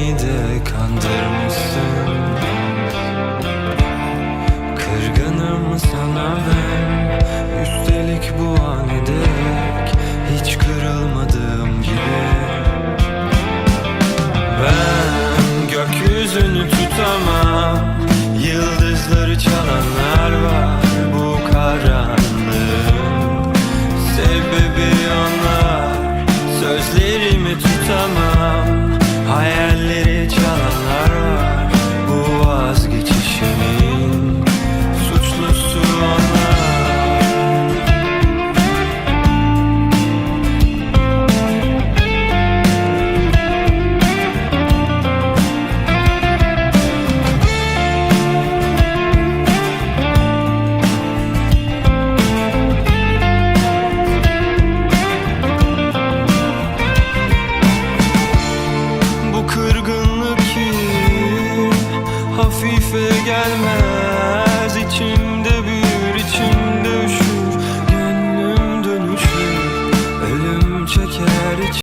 Kendini de kandırmışsın. Kırgınım sana ben my